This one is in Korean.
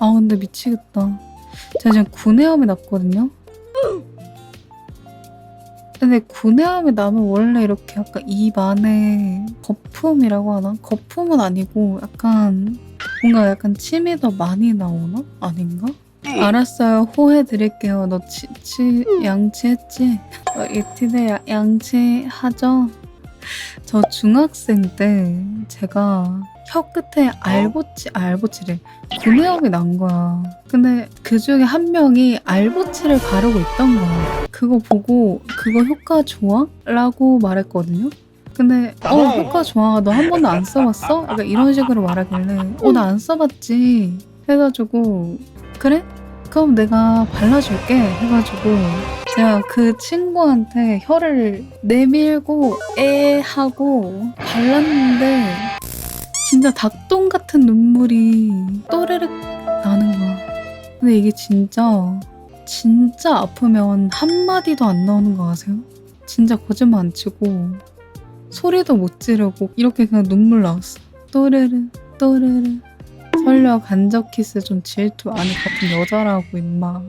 아 근데 미치겠다. 제가 지금 구내염이 났거든요. 근데 구내염이 나면 원래 이렇게 약간 입 안에 거품이라고 하나? 거품은 아니고 약간 뭔가 약간 침이 더 많이 나오나? 아닌가? 알았어요. 호해 드릴게요. 너 치, 치, 양치했지? 어, 이티네 야- 양치하죠? 저 중학생 때 제가 혀 끝에 알보치, 알보치래. 구내염이 난 거야. 근데 그 중에 한 명이 알보치를 바르고 있던 거야. 그거 보고 그거 효과 좋아? 라고 말했거든요. 근데 어 효과 좋아 너 한 번도 안 써봤어? 약간 이런 식으로 말하길래 어 나 안 써봤지 해가지고 그래? 그럼 내가 발라줄게 해가지고 제가 그 친구한테 혀를 내밀고 에 하고 발랐는데 진짜 닭똥 같은 눈물이 또르륵 나는 거야. 근데 이게 진짜 진짜 아프면 한마디도 안 나오는 거 아세요? 진짜 거짓말 안 치고 소리도 못 지르고 이렇게 그냥 눈물 나왔어. 또르르 또르르 설령 간접 키스 좀 질투 아니 같은 여자라고 임마